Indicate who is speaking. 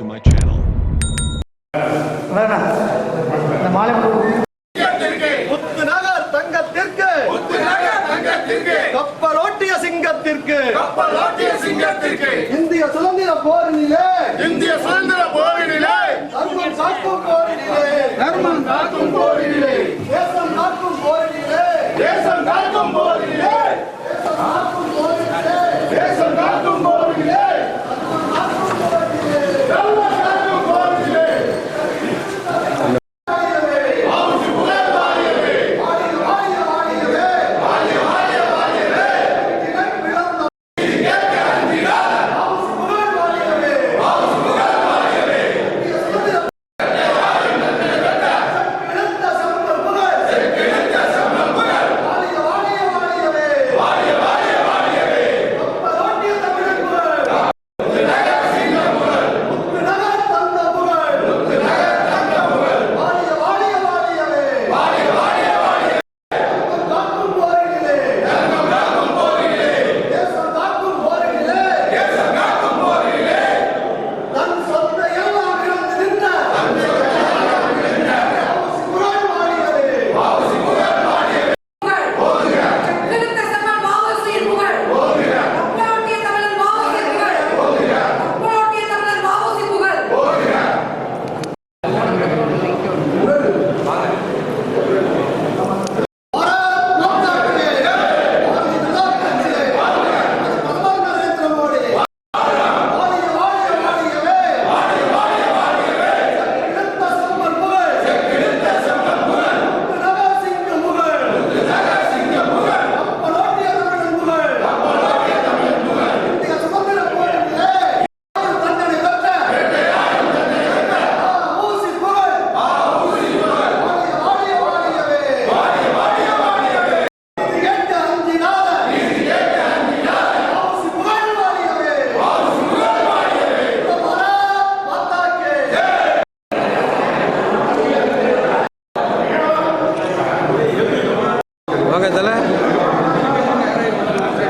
Speaker 1: to my channel. சிங்கத்திற்கு
Speaker 2: இந்திய சுதந்திர போரினிலே
Speaker 1: இந்திய சுதந்திர போரினிலே
Speaker 2: தர்மம் காக்கும் போரினிலே
Speaker 1: தர்மம் காக்கும் போரினிலே